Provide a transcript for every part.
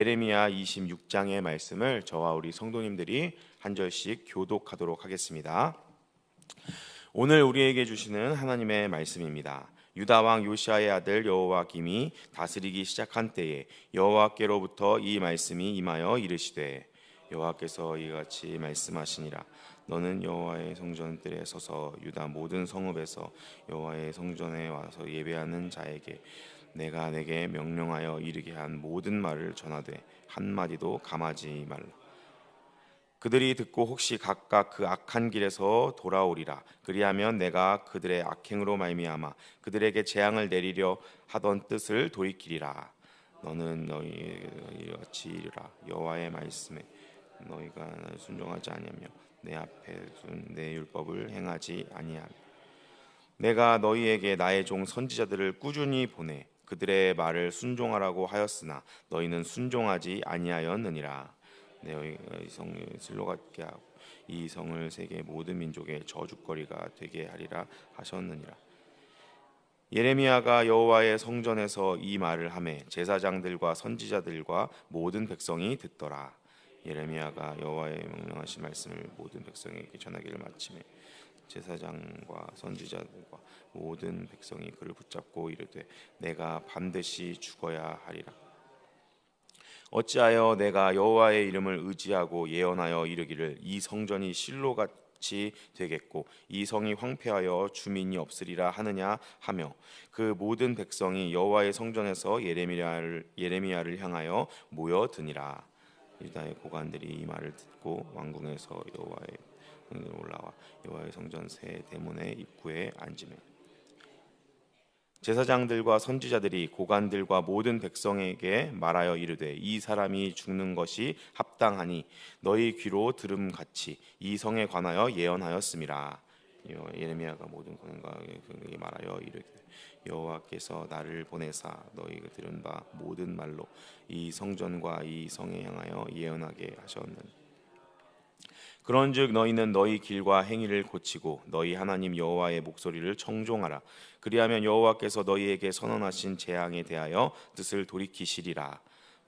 예레미야 26장의 말씀을 저와 우리 성도님들이 한 절씩 교독하도록 하겠습니다. 오늘 우리에게 주시는 하나님의 말씀입니다. 유다 왕 요시아의 아들 여호와 김이 다스리기 시작한 때에 여호와께로부터 이 말씀이 임하여 이르시되 여호와께서 이같이 말씀하시니라 너는 여호와의 성전들에 서서 유다 모든 성읍에서 여호와의 성전에 와서 예배하는 자에게 내가 내게 명령하여 이르게 한 모든 말을 전하되 한 마디도 감하지 말라. 그들이 듣고 혹시 각각 그 악한 길에서 돌아오리라. 그리하면 내가 그들의 악행으로 말미암아 그들에게 재앙을 내리려 하던 뜻을 돌이키리라. 너는 너희 같이 이르라. 여호와의 말씀에 너희가 순종하지 아니하며 내 앞에 둔내 율법을 행하지 아니하며 내가 너희에게 나의 종 선지자들을 꾸준히 보내 그들의 말을 순종하라고 하였으나 너희는 순종하지 아니하였느니라. 너희가 이 성을 슬로 같게 하고 이 성을 세계 모든 민족의 저주거리가 되게 하리라 하셨느니라. 예레미야가 여호와의 성전에서 이 말을 하매 제사장들과 선지자들과 모든 백성이 듣더라. 예레미야가 여호와의 명령하신 말씀을 모든 백성에게 전하기를 마침에 제사장과 선지자들과 모든 백성이 그를 붙잡고 이르되 내가 반드시 죽어야 하리라. 어찌하여 내가 여호와의 이름을 의지하고 예언하여 이르기를 이 성전이 실로 같이 되겠고 이 성이 황폐하여 주민이 없으리라 하느냐 하며 그 모든 백성이 여호와의 성전에서 예레미야를 예레미야를 향하여 모여드니라. 유다의 고관들이 이 말을 듣고 왕궁에서 여호와의 올라와. 여호와의 성전 새 대문의 입구에 앉으며 제사장들과 선지자들이 고관들과 모든 백성에게 말하여 이르되 이 사람이 죽는 것이 합당하니 너희 귀로 들음 같이 이 성에 관하여 예언하였음이라 예레미야가 모든 고관과 말하여 이르되 여호와께서 나를 보내사 너희가 들은 바 모든 말로 이 성전과 이 성에 향하여 예언하게 하셨느니 그런즉 너희는 너희 길과 행위를 고치고 너희 하나님 여호와의 목소리를 청종하라. 그리하면 여호와께서 너희에게 선언하신 재앙에 대하여 뜻을 돌이키시리라.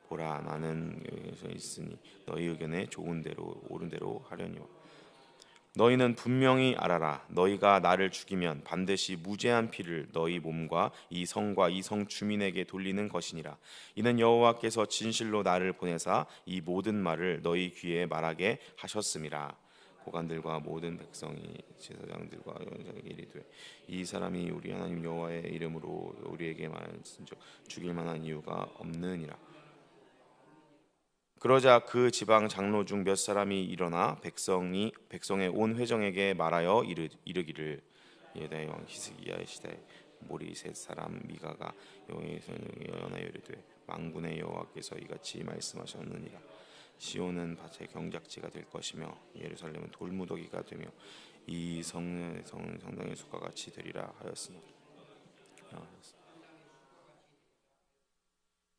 보라 나는 여기서 있으니 너희 의견에 좋은 대로 옳은 대로 하려니와 너희는 분명히 알아라. 너희가 나를 죽이면 반드시 무죄한 피를 너희 몸과 이 성과 이 성 주민에게 돌리는 것이니라. 이는 여호와께서 진실로 나를 보내사 이 모든 말을 너희 귀에 말하게 하셨음이라 고관들과 모든 백성이 제사장들과 이르되 이 사람이 우리 하나님 여호와의 이름으로 우리에게 말한즉 죽일 만한 이유가 없느니라 그러자 그 지방 장로 중 몇 사람이 일어나 백성이 백성의 온 회정에게 말하여 이르, 이르기를 예다의 왕 히스기야의 시대 모리 셋 사람 미가가 여호와께서 예언하여 이르되 만군의 여호와께서 이같이 말씀하셨느니라. 시온은 밭의 경작지가 될 것이며 예루살렘은 돌무더기가 되며 이 성의 성 성당의 숲과 같이 되리라 하였으니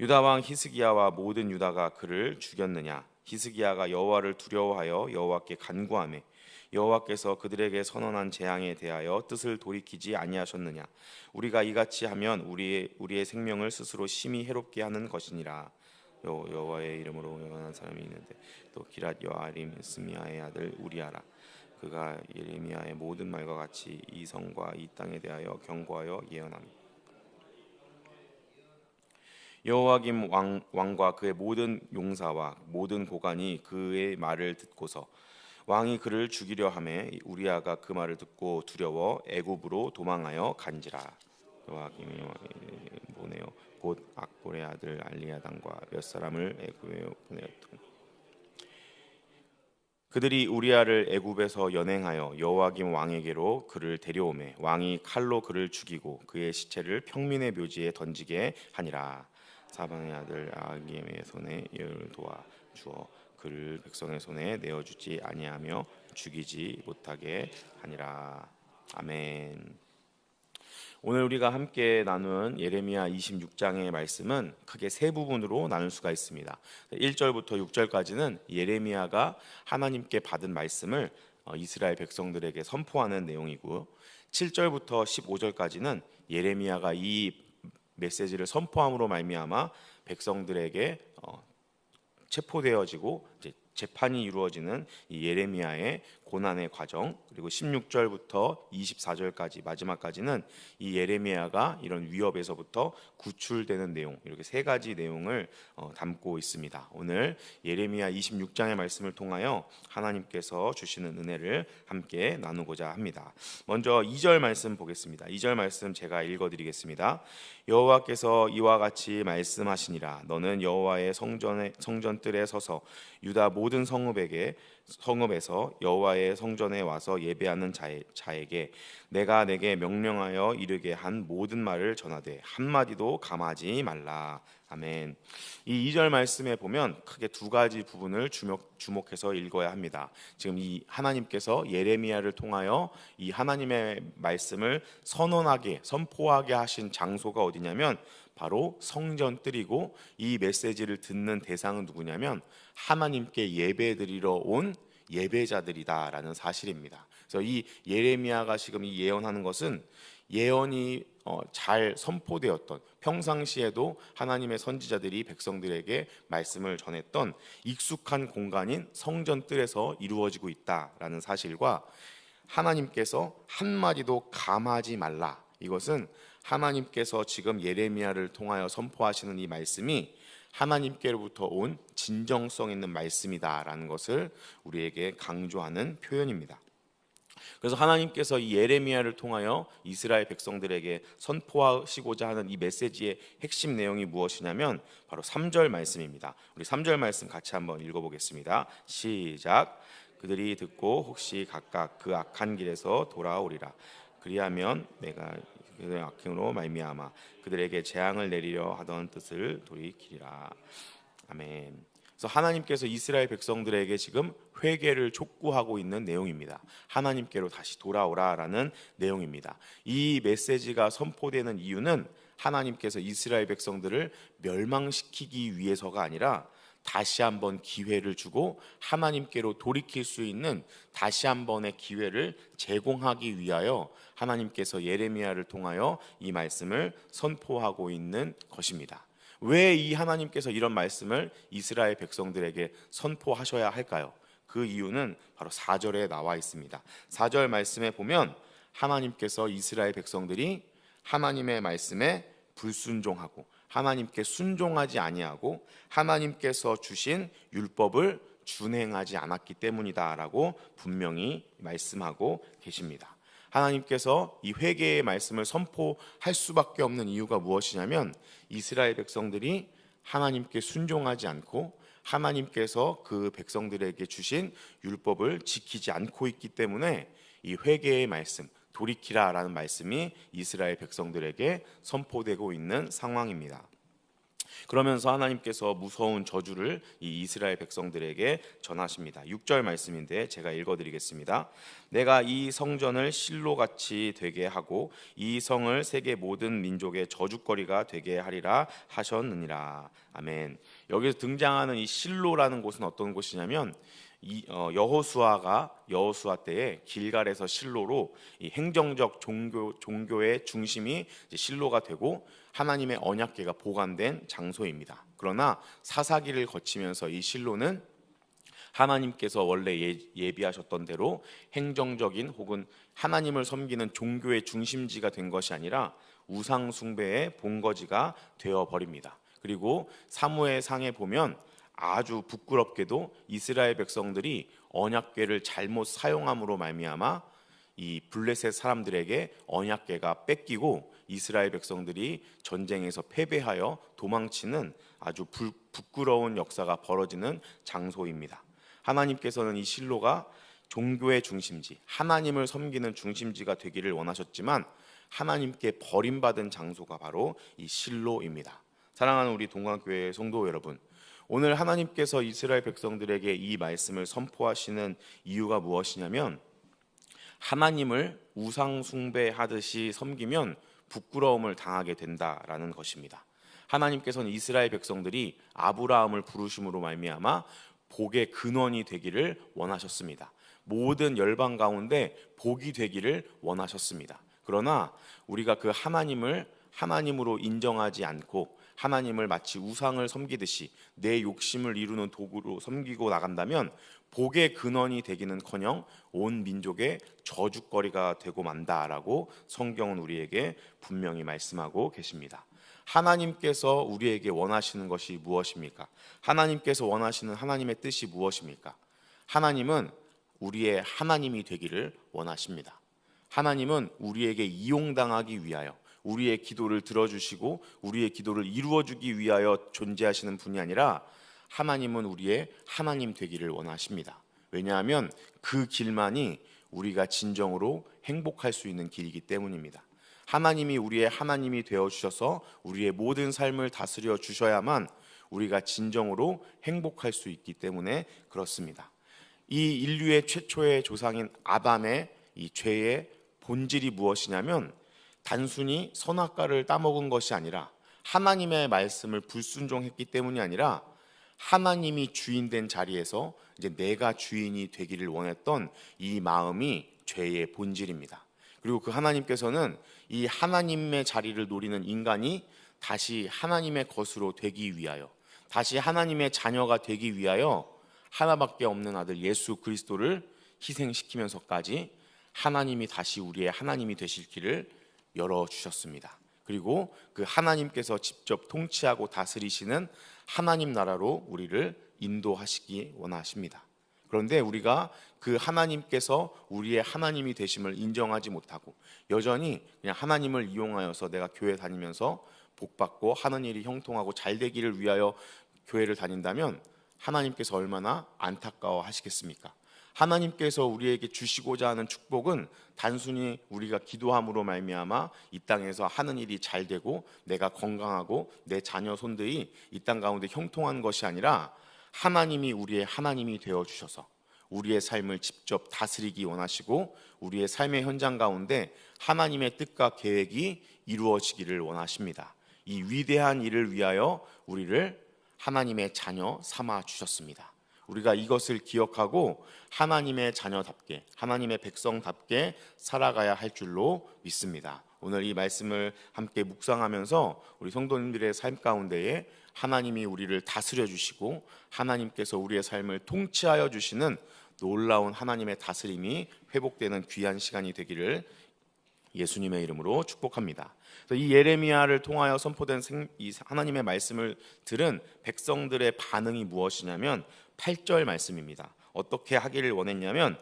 유다 왕 히스기야와 모든 유다가 그를 죽였느냐? 히스기야가 여호와를 두려워하여 여호와께 간구하매 여호와께서 그들에게 선언한 재앙에 대하여 뜻을 돌이키지 아니하셨느냐? 우리가 이같이 하면 우리의 우리의 생명을 스스로 심히 해롭게 하는 것이니라. 여, 여호와의 이름으로 예언한 사람이 있는데 또 기랏 여아림 스미아의 아들 우리아라. 그가 예레미야의 모든 말과 같이 이 성과 이 땅에 대하여 경고하여 예언합니다. 여호와김 왕, 왕과 그의 모든 용사와 모든 고관이 그의 말을 듣고서 왕이 그를 죽이려 함에 우리아가 그 말을 듣고 두려워 애굽으로 도망하여 간지라. 여호와김이 보내어 곧 악볼의 아들 알리아당과 몇 사람을 애굽에 보내었던 그들이 우리아를 애굽에서 연행하여 여호와김 왕에게로 그를 데려오매 왕이 칼로 그를 죽이고 그의 시체를 평민의 묘지에 던지게 하니라 사방의 아들 아기엠의 손에 예를 도와 주어 그를 백성의 손에 내어 주지 아니하며 죽이지 못하게 하니라 아멘. 오늘 우리가 함께 나눈 예레미야 26장의 말씀은 크게 세 부분으로 나눌 수가 있습니다. 1절부터 6절까지는 예레미야가 하나님께 받은 말씀을 어, 이스라엘 백성들에게 선포하는 내용이고 7절부터 15절까지는 예레미야가 이 메시지를 선포함으로 말미암아 백성들에게 어, 체포되어지고 재판이 이루어지는 이 예레미야의 고난의 과정 그리고 16절부터 24절까지 마지막까지는 이 예레미야가 이런 위협에서부터 구출되는 내용 이렇게 세 가지 내용을 어, 담고 있습니다. 오늘 예레미야 26장의 말씀을 통하여 하나님께서 주시는 은혜를 함께 나누고자 합니다. 먼저 2절 말씀 보겠습니다. 2절 말씀 제가 읽어 드리겠습니다. 여호와께서 이와 같이 말씀하시니라 너는 여호와의 성전에 성전뜰에 서서 유다 모든 성읍에게 성읍에서 여호와의 성전에 와서 예배하는 자에, 자에게 내가 내게 명령하여 이르게 한 모든 말을 전하되 한 마디도 감하지 말라. 아멘. 이 2절 말씀에 보면 크게 두 가지 부분을 주목, 주목 해서 읽어야 합니다. 지금 이 하나님께서 예레미야를 통하여 이 하나님의 말씀을 선언하게 선포하게 하신 장소가 어디냐면 바로 성전 뜰이고 이 메시지를 듣는 대상은 누구냐면 하나님께 예배드리러 온 예배자들이다라는 사실입니다. 그래서 이 예레미야가 지금 이 예언하는 것은 예언이 어, 잘 선포되었던 평상시에도 하나님의 선지자들이 백성들에게 말씀을 전했던 익숙한 공간인 성전 뜰에서 이루어지고 있다라는 사실과 하나님께서 한 마디도 감하지 말라. 이것은 하나님께서 지금 예레미야를 통하여 선포하시는 이 말씀이 하나님께로부터 온 진정성 있는 말씀이다라는 것을 우리에게 강조하는 표현입니다. 그래서 하나님께서 이 예레미야를 통하여 이스라엘 백성들에게 선포하시고자 하는 이 메시지의 핵심 내용이 무엇이냐면 바로 3절 말씀입니다. 우리 3절 말씀 같이 한번 읽어 보겠습니다. 시작. 그들이 듣고 혹시 각각 그 악한 길에서 돌아오리라. 그리하면 내가 그들의 악행으로 말미암아 그들에게 재앙을 내리려 하던 뜻을 돌이키리라. 아멘. 그래서 하나님께서 이스라엘 백성들에게 지금 회개를 촉구하고 있는 내용입니다. 하나님께로 다시 돌아오라라는 내용입니다. 이 메시지가 선포되는 이유는 하나님께서 이스라엘 백성들을 멸망시키기 위해서가 아니라 다시 한번 기회를 주고 하나님께로 돌이킬 수 있는 다시 한 번의 기회를 제공하기 위하여 하나님께서 예레미야를 통하여 이 말씀을 선포하고 있는 것입니다. 왜 이 하나님께서 이런 말씀을 이스라엘 백성들에게 선포하셔야 할까요? 그 이유는 바로 4절에 나와 있습니다. 4절 말씀에 보면 하나님께서 이스라엘 백성들이 하나님의 말씀에 불순종하고 하나님께 순종하지 아니하고 하나님께서 주신 율법을 준행하지 않았기 때문이다라고 분명히 말씀하고 계십니다. 하나님께서 이 회개의 말씀을 선포할 수밖에 없는 이유가 무엇이냐면 이스라엘 백성들이 하나님께 순종하지 않고 하나님께서 그 백성들에게 주신 율법을 지키지 않고 있기 때문에 이 회개의 말씀 돌이키라라는 말씀이 이스라엘 백성들에게 선포되고 있는 상황입니다. 그러면서 하나님께서 무서운 저주를 이 이스라엘 백성들에게 전하십니다. 6절 말씀인데 제가 읽어 드리겠습니다. 내가 이 성전을 실로 같이 되게 하고 이 성을 세계 모든 민족의 저주거리가 되게 하리라 하셨느니라. 아멘. 여기서 등장하는 이 실로라는 곳은 어떤 곳이냐면 여호수아가 여호수아 때에 길갈에서 실로로 이 행정적 종교 종교의 중심이 실로가 되고 하나님의 언약궤가 보관된 장소입니다. 그러나 사사기를 거치면서 이 실로는 하나님께서 원래 예, 예비하셨던 대로 행정적인 혹은 하나님을 섬기는 종교의 중심지가 된 것이 아니라 우상 숭배의 본거지가 되어 버립니다. 그리고 사무엘 상에 보면 아주 부끄럽게도 이스라엘 백성들이 언약궤를 잘못 사용함으로 말미암아 이 블레셋 사람들에게 언약궤가 뺏기고 이스라엘 백성들이 전쟁에서 패배하여 도망치는 아주 불, 부끄러운 역사가 벌어지는 장소입니다. 하나님께서는 이 실로가 종교의 중심지, 하나님을 섬기는 중심지가 되기를 원하셨지만 하나님께 버림받은 장소가 바로 이 실로입니다. 사랑하는 우리 동광교회 성도 여러분, 오늘 하나님께서 이스라엘 백성들에게 이 말씀을 선포하시는 이유가 무엇이냐면 하나님을 우상 숭배하듯이 섬기면 부끄러움을 당하게 된다라는 것입니다. 하나님께서는 이스라엘 백성들이 아브라함을 부르심으로 말미암아 복의 근원이 되기를 원하셨습니다. 모든 열방 가운데 복이 되기를 원하셨습니다. 그러나 우리가 그 하나님을 하나님으로 인정하지 않고 하나님을 마치 우상을 섬기듯이 내 욕심을 이루는 도구로 섬기고 나간다면 복의 근원이 되기는커녕 온 민족의 저주거리가 되고 만다라고 성경은 우리에게 분명히 말씀하고 계십니다. 하나님께서 우리에게 원하시는 것이 무엇입니까? 하나님께서 원하시는 하나님의 뜻이 무엇입니까? 하나님은 우리의 하나님이 되기를 원하십니다. 하나님은 우리에게 이용당하기 위하여 우리의 기도를 들어주시고 우리의 기도를 이루어주기 위하여 존재하시는 분이 아니라 하나님은 우리의 하나님 되기를 원하십니다. 왜냐하면 그 길만이 우리가 진정으로 행복할 수 있는 길이기 때문입니다. 하나님이 우리의 하나님이 되어 주셔서 우리의 모든 삶을 다스려 주셔야만 우리가 진정으로 행복할 수 있기 때문에 그렇습니다. 이 인류의 최초의 조상인 아담의 이 죄의 본질이 무엇이냐면 단순히 선악과를 따먹은 것이 아니라 하나님의 말씀을 불순종했기 때문이 아니라 하나님이 주인 된 자리에서 이제 내가 주인이 되기를 원했던 이 마음이 죄의 본질입니다. 그리고 그 하나님께서는 이 하나님의 자리를 노리는 인간이 다시 하나님의 것으로 되기 위하여 다시 하나님의 자녀가 되기 위하여 하나밖에 없는 아들 예수 그리스도를 희생시키면서까지 하나님이 다시 우리의 하나님이 되실 길을 열어 주셨습니다. 그리고 그 하나님께서 직접 통치하고 다스리시는 하나님 나라로 우리를 인도하시기 원하십니다. 그런데 우리가 그 하나님께서 우리의 하나님이 되심을 인정하지 못하고 여전히 그냥 하나님을 이용하여서 내가 교회 다니면서 복 받고 하는 일이 형통하고 잘 되기를 위하여 교회를 다닌다면 하나님께서 얼마나 안타까워 하시겠습니까? 하나님께서 우리에게 주시고자 하는 축복은 단순히 우리가 기도함으로 말미암아 이 땅에서 하는 일이 잘 되고 내가 건강하고 내 자녀 손들이 이 땅 가운데 형통한 것이 아니라 하나님이 우리의 하나님이 되어 주셔서 우리의 삶을 직접 다스리기 원하시고 우리의 삶의 현장 가운데 하나님의 뜻과 계획이 이루어지기를 원하십니다. 이 위대한 일을 위하여 우리를 하나님의 자녀 삼아 주셨습니다. 우리가 이것을 기억하고 하나님의 자녀답게 하나님의 백성답게 살아가야 할 줄로 믿습니다. 오늘 이 말씀을 함께 묵상하면서 우리 성도님들의 삶 가운데에 하나님이 우리를 다스려 주시고 하나님께서 우리의 삶을 통치하여 주시는 놀라운 하나님의 다스림이 회복되는 귀한 시간이 되기를 예수님의 이름으로 축복합니다. 이 예레미야를 통하여 선포된 이 하나님의 말씀을 들은 백성들의 반응이 무엇이냐면 8절 말씀입니다. 어떻게 하기를 원했냐면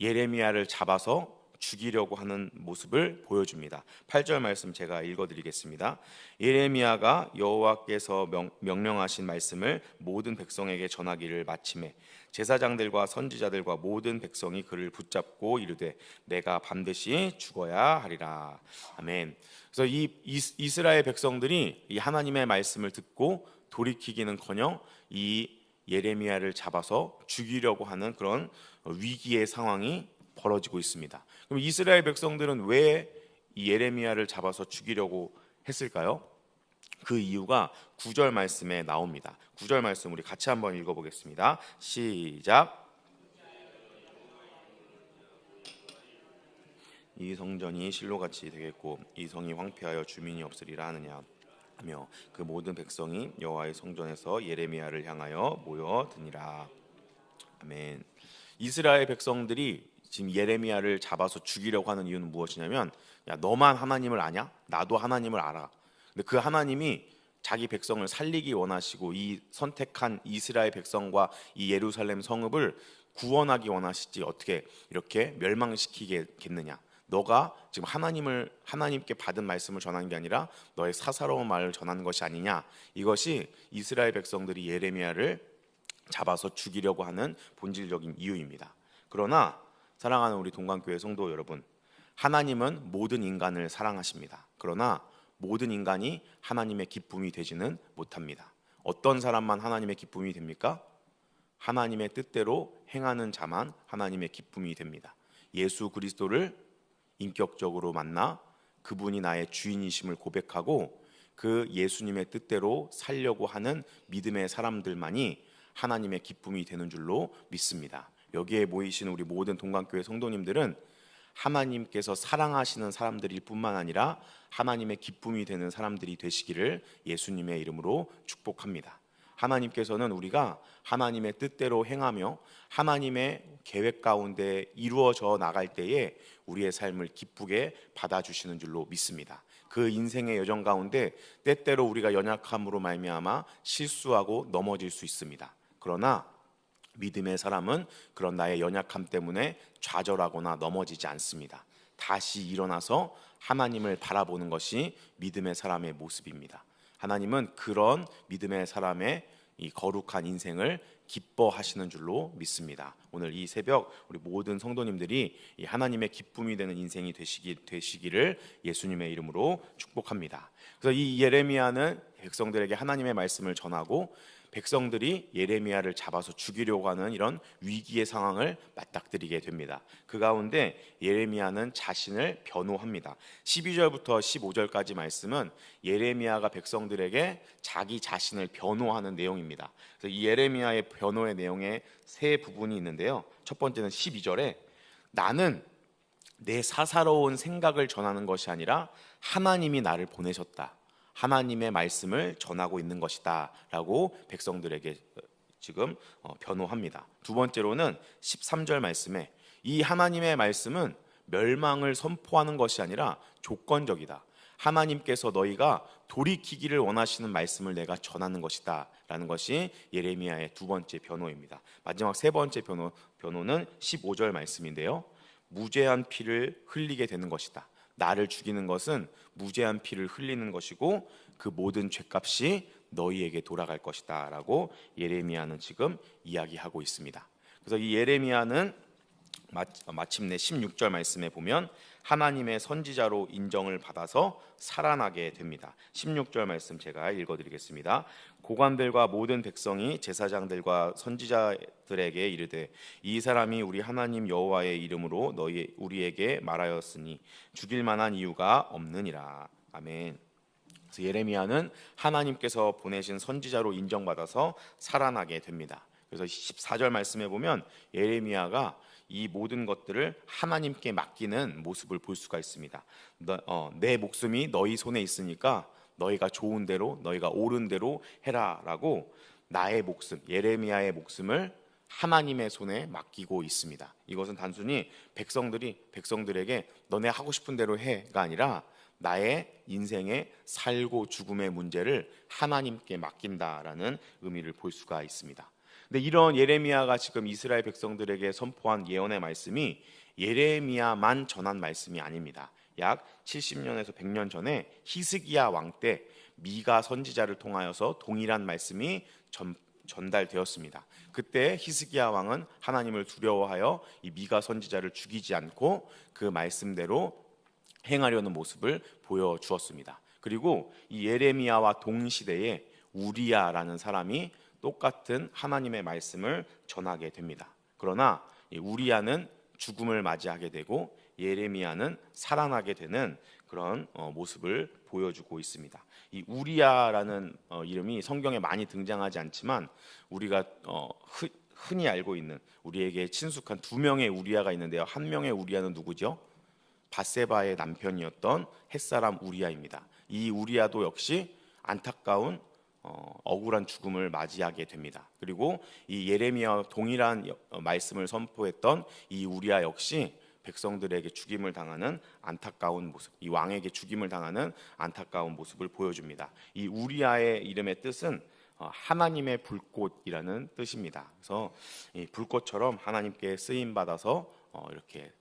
예레미야를 잡아서 죽이려고 하는 모습을 보여줍니다. 8절 말씀 제가 읽어 드리겠습니다. 예레미야가 여호와께서 명 령하신 말씀을 모든 백성에게 전하기를 마침에 제사장들과 선지자들과 모든 백성이 그를 붙잡고 이르되 내가 반드시 죽어야 하리라. 아멘. 그래서 이 이스라엘 백성들이 이 하나님의 말씀을 듣고 돌이키기는커녕 이 예레미야를 잡아서 죽이려고 하는 그런 위기의 상황이 벌어지고 있습니다. 그럼 이스라엘 백성들은 왜 예레미야를 잡아서 죽이려고 했을까요? 그 이유가 구절 말씀에 나옵니다. 구절 말씀 우리 같이 한번 읽어 보겠습니다. 시작. 이 성전이 실로같이 되겠고 이 성이 황폐하여 주민이 없으리라 하느냐 하며 그 모든 백성이 여호와의 성전에서 예레미야를 향하여 모여드니라. 아멘. 이스라엘 백성들이 지금 예레미야를 잡아서 죽이려고 하는 이유는 무엇이냐면 야 너만 하나님을 아냐? 나도 하나님을 알아. 근데 그 하나님이 자기 백성을 살리기 원하시고 이 선택한 이스라엘 백성과 이 예루살렘 성읍을 구원하기 원하시지 어떻게 이렇게 멸망시키겠느냐? 너가 지금 하나님을 하나님께 받은 말씀을 전하는 게 아니라 너의 사사로운 말을 전하는 것이 아니냐. 이것이 이스라엘 백성들이 예레미야를 잡아서 죽이려고 하는 본질적인 이유입니다. 그러나 사랑하는 우리 동관교회 성도 여러분, 하나님은 모든 인간을 사랑하십니다. 그러나 모든 인간이 하나님의 기쁨이 되지는 못합니다. 어떤 사람만 하나님의 기쁨이 됩니까? 하나님의 뜻대로 행하는 자만 하나님의 기쁨이 됩니다. 예수 그리스도를 인격적으로 만나 그분이 나의 주인이심을 고백하고 그 예수님의 뜻대로 살려고 하는 믿음의 사람들만이 하나님의 기쁨이 되는 줄로 믿습니다. 여기에 모이신 우리 모든 동관교회 성도님들은 하나님께서 사랑하시는 사람들일 뿐만 아니라 하나님의 기쁨이 되는 사람들이 되시기를 예수님의 이름으로 축복합니다. 하나님께서는 우리가 하나님의 뜻대로 행하며 하나님의 계획 가운데 이루어져 나갈 때에 우리의 삶을 기쁘게 받아주시는 줄로 믿습니다. 그 인생의 여정 가운데 때때로 우리가 연약함으로 말미암아 실수하고 넘어질 수 있습니다. 그러나 믿음의 사람은 그런 나의 연약함 때문에 좌절하거나 넘어지지 않습니다. 다시 일어나서 하나님을 바라보는 것이 믿음의 사람의 모습입니다. 하나님은 그런 믿음의 사람의 이 거룩한 인생을 기뻐하시는 줄로 믿습니다. 오늘 이 새벽 우리 모든 성도님들이 이 하나님의 기쁨이 되는 인생이 되시기 되시기를 예수님의 이름으로 축복합니다. 그래서 이 예레미야는 백성들에게 하나님의 말씀을 전하고 백성들이 예레미야를 잡아서 죽이려고 하는 이런 위기의 상황을 맞닥뜨리게 됩니다. 그 가운데 예레미야는 자신을 변호합니다. 12절부터 15절까지 말씀은 예레미야가 백성들에게 자기 자신을 변호하는 내용입니다. 그래서 이 예레미야의 변호의 내용에 세 부분이 있는데요. 첫 번째는 12절에 나는 내 사사로운 생각을 전하는 것이 아니라 하나님이 나를 보내셨다. 하나님의 말씀을 전하고 있는 것이다라고 백성들에게 지금 어, 변호합니다. 두 번째로는 13절 말씀에 이 하나님의 말씀은 멸망을 선포하는 것이 아니라 조건적이다. 하나님께서 너희가 돌이키기를 원하시는 말씀을 내가 전하는 것이다 라는 것이 예레미야의 두 번째 변호입니다. 마지막 세 번째 변호 변호는 15절 말씀인데요. 무죄한 피를 흘리게 되는 것이다. 나를 죽이는 것은 무죄한 피를 흘리는 것이고 그 모든 죄값이 너희에게 돌아갈 것이다라고 예레미야는 지금 이야기하고 있습니다. 그래서 이 예레미야는 마침내 16절 말씀에 보면 하나님의 선지자로 인정을 받아서 살아나게 됩니다. 16절 말씀 제가 읽어 드리겠습니다. 고관들과 모든 백성이 제사장들과 선지자들에게 이르되 이 사람이 우리 하나님 여호와의 이름으로 너희 우리에게 말하였으니 죽일 만한 이유가 없느니라. 아멘. 그래서 예레미야는 하나님께서 보내신 선지자로 인정받아서 살아나게 됩니다. 그래서 14절 말씀에 보면 예레미야가 이 모든 것들을 하나님께 맡기는 모습을 볼 수가 있습니다. 너, 어, 내 목숨이 너희 손에 있으니까 너희가 좋은 대로 너희가 옳은 대로 해라라고 나의 목숨 예레미야의 목숨을 하나님의 손에 맡기고 있습니다. 이것은 단순히 백성들이 백성들에게 너네 하고 싶은 대로 해가 아니라 나의 인생의 살고 죽음의 문제를 하나님께 맡긴다라는 의미를 볼 수가 있습니다. 근데 이런 예레미야가 지금 이스라엘 백성들에게 선포한 예언의 말씀이 예레미야만 전한 말씀이 아닙니다. 약 70년에서 100년 전에 히스기야 왕 때 미가 선지자를 통하여서 동일한 말씀이 전, 전달되었습니다. 그때 히스기야 왕은 하나님을 두려워하여 이 미가 선지자를 죽이지 않고 그 말씀대로 행하려는 모습을 보여 주었습니다. 그리고 이 예레미야와 동시대에 우리야라는 사람이 똑같은 하나님의 말씀을 전하게 됩니다. 그러나 우리야는 죽음을 맞이하게 되고 예레미야는 살아나게 되는 그런 어, 모습을 보여주고 있습니다. 이 우리야라는 어, 이름이 성경에 많이 등장하지 않지만 우리가 어, 흔히 알고 있는 우리에게 친숙한 두 명의 우리야가 있는데요. 한 명의 우리야는 누구죠? 바세바의 남편이었던 햇사람 우리야입니다. 이 우리야도 역시 안타까운 어, 억울한 죽음을 맞이하게 됩니다. 그리고 이 예레미야 동일한 어, 말씀을 선포했던 이 우리야 역시 백성들에게 죽임을 당하는 안타까운 모습, 이 왕에게 죽임을 당하는 안타까운 모습을 보여줍니다. 이 우리야의 이름의 뜻은 어, 하나님의 불꽃이라는 뜻입니다. 그래서 불꽃처럼 하나님께 쓰임 받아서 이렇게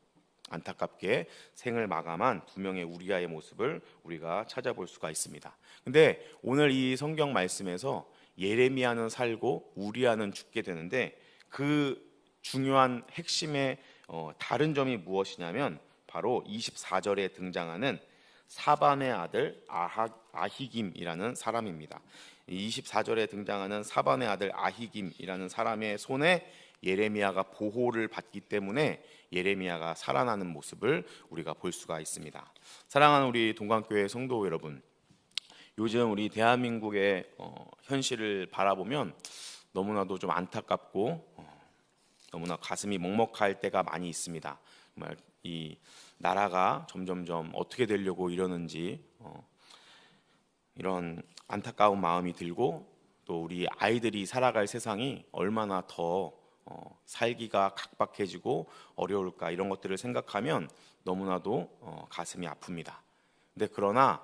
안타깝게 생을 마감한 두 명의 우리아의 모습을 우리가 찾아볼 수가 있습니다. 근데 오늘 이 성경 말씀에서 예레미야는 살고 우리아는 죽게 되는데 그 중요한 핵심의 어, 다른 점이 무엇이냐면 바로 24절에 등장하는 사반의 아들 아하, 아히김이라는 사람입니다. 24절에 등장하는 사반의 아들 아히김이라는 사람의 손에 예레미야가 보호를 받기 때문에 예레미야가 살아나는 모습을 우리가 볼 수가 있습니다. 사랑하는 우리 동강교회 성도 여러분, 요즘 우리 대한민국의 어, 현실을 바라보면 너무나도 좀 안타깝고 어, 너무나 가슴이 먹먹할 때가 많이 있습니다. 정말 이 나라가 점점점 어떻게 되려고 이러는지 어, 이런 안타까운 마음이 들고 또 우리 아이들이 살아갈 세상이 얼마나 더 어, 살기가 각박해지고 어려울까 이런 것들을 생각하면 너무나도 어, 가슴이 아픕니다. 근데 그러나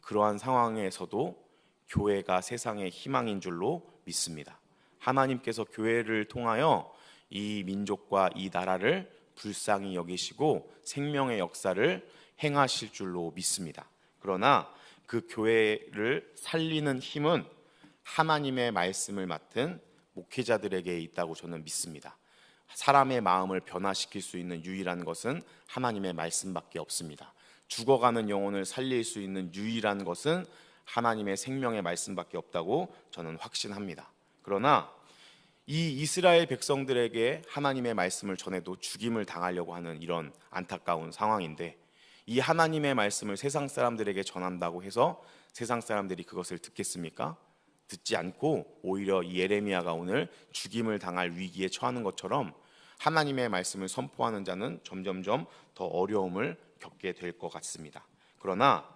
그러한 상황에서도 교회가 세상의 희망인 줄로 믿습니다. 하나님께서 교회를 통하여 이 민족과 이 나라를 불쌍히 여기시고 생명의 역사를 행하실 줄로 믿습니다. 그러나 그 교회를 살리는 힘은 하나님의 말씀을 맡은 목회자들에게 있다고 저는 믿습니다. 사람의 마음을 변화시킬 수 있는 유일한 것은 하나님의 말씀밖에 없습니다. 죽어가는 영혼을 살릴 수 있는 유일한 것은 하나님의 생명의 말씀밖에 없다고 저는 확신합니다. 그러나 이 이스라엘 백성들에게 하나님의 말씀을 전해도 죽임을 당하려고 하는 이런 안타까운 상황인데 이 하나님의 말씀을 세상 사람들에게 전한다고 해서 세상 사람들이 그것을 듣겠습니까? 듣지 않고 오히려 이 예레미야가 오늘 죽임을 당할 위기에 처하는 것처럼 하나님의 말씀을 선포하는 자는 점점점 더 어려움을 겪게 될 것 같습니다. 그러나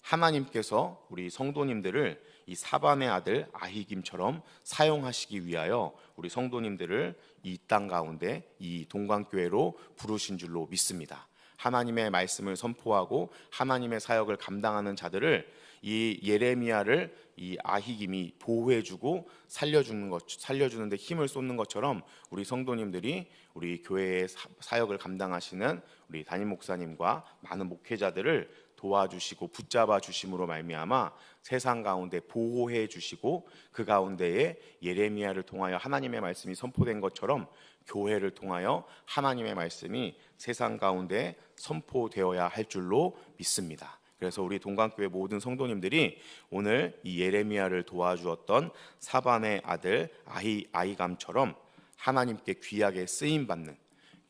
하나님께서 우리 성도님들을 이 사반의 아들 아히김처럼 사용하시기 위하여 우리 성도님들을 이 땅 가운데 이 동광교회로 부르신 줄로 믿습니다. 하나님의 말씀을 선포하고 하나님의 사역을 감당하는 자들을 이 예레미야를 이 아히김이 보호해주고 살려주는 것, 살려주는데 힘을 쏟는 것처럼 우리 성도님들이 우리 교회의 사- 사역을 감당하시는 우리 담임 목사님과 많은 목회자들을 도와주시고 붙잡아 주심으로 말미암아 세상 가운데 보호해 주시고 그 가운데에 예레미야를 통하여 하나님의 말씀이 선포된 것처럼 교회를 통하여 하나님의 말씀이 세상 가운데 선포되어야 할 줄로 믿습니다. 그래서 우리 동강교회 모든 성도님들이 오늘 이 예레미야를 도와주었던 사반의 아들 아히 아이감처럼 하나님께 귀하게 쓰임 받는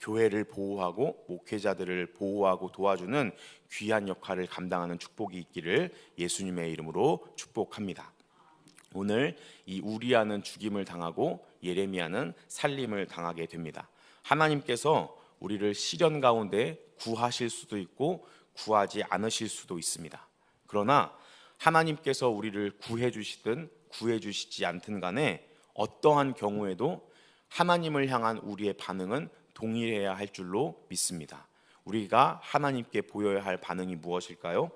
교회를 보호하고 목회자들을 보호하고 도와주는 귀한 역할을 감당하는 축복이 있기를 예수님의 이름으로 축복합니다. 오늘 이 우리아는 죽임을 당하고 예레미야는 살림을 당하게 됩니다. 하나님께서 우리를 시련 가운데 구하실 수도 있고 구하지 않으실 수도 있습니다. 그러나 하나님께서 우리를 구해 주시든 구해 주시지 않든 간에 어떠한 경우에도 하나님을 향한 우리의 반응은 동일해야 할 줄로 믿습니다. 우리가 하나님께 보여야 할 반응이 무엇일까요?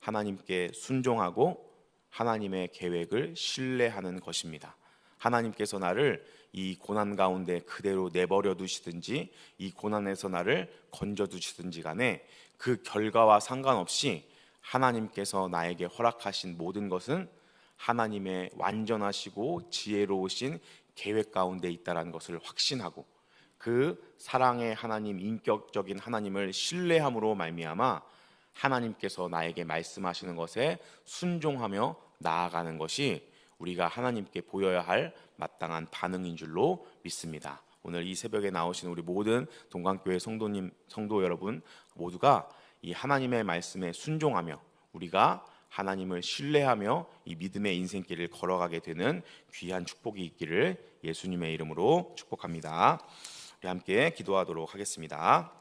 하나님께 순종하고 하나님의 계획을 신뢰하는 것입니다. 하나님께서 나를 이 고난 가운데 그대로 내버려 두시든지 이 고난에서 나를 건져 두시든지 간에 그 결과와 상관없이 하나님께서 나에게 허락하신 모든 것은 하나님의 완전하시고 지혜로우신 계획 가운데 있다라는 것을 확신하고 그 사랑의 하나님 인격적인 하나님을 신뢰함으로 말미암아 하나님께서 나에게 말씀하시는 것에 순종하며 나아가는 것이 우리가 하나님께 보여야 할 마땅한 반응인 줄로 믿습니다. 오늘 이 새벽에 나오신 우리 모든 동강교회 성도님 성도 여러분 모두가 이 하나님의 말씀에 순종하며 우리가 하나님을 신뢰하며 이 믿음의 인생길을 걸어가게 되는 귀한 축복이 있기를 예수님의 이름으로 축복합니다. 우리 함께 기도하도록 하겠습니다.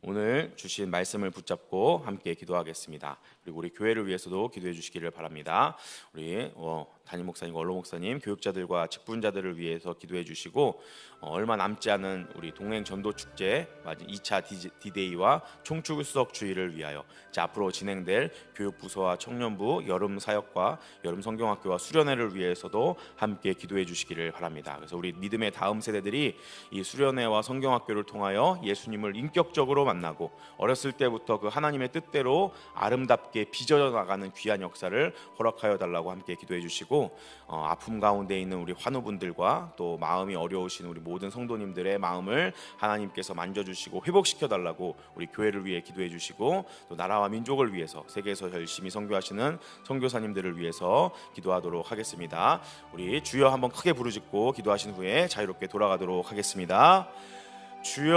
오늘 주신 말씀을 붙잡고 함께 기도하겠습니다. 그리고 우리 교회를 위해서도 기도해 주시기를 바랍니다. 우리 어, 담임 목사님, 원로 목사님, 교육자들과 직분자들을 위해서 기도해 주시고 어, 얼마 남지 않은 우리 동행 전도 축제 맞은 2차 디데이와 총추수석 주의를 위하여 자, 앞으로 진행될 교육부서와 청년부 여름 사역과 여름 성경학교와 수련회를 위해서도 함께 기도해 주시기를 바랍니다. 그래서 우리 믿음의 다음 세대들이 이 수련회와 성경학교를 통하여 예수님을 인격적으로 만나고 어렸을 때부터 그 하나님의 뜻대로 아름답게 빚어져 나가는 귀한 역사를 허락하여 달라고 함께 기도해 주시고 어, 아픔 가운데 있는 우리 환우분들과 또 마음이 어려우신 우리 모든 성도님들의 마음을 하나님께서 만져주시고 회복시켜 달라고 우리 교회를 위해 기도해 주시고 또 나라와 민족을 위해서 세계에서 열심히 선교하시는 선교사님들을 위해서 기도하도록 하겠습니다. 우리 주여 한번 크게 부르짖고 기도하신 후에 자유롭게 돌아가도록 하겠습니다. 주여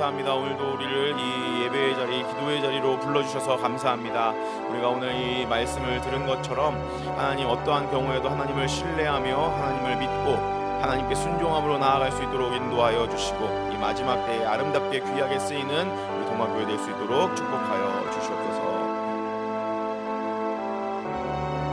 감사합니다 오늘도 우리를 이 예배의 자리 기도의 자리로 불러주셔서 감사합니다. 우리가 오늘 이 말씀을 들은 것처럼 하나님 어떠한 경우에도 하나님을 신뢰하며 하나님을 믿고 하나님께 순종함으로 나아갈 수 있도록 인도하여 주시고 이 마지막 때에 아름답게 귀하게 쓰이는 우리 동학교회 될 수 있도록 축복하옵소서.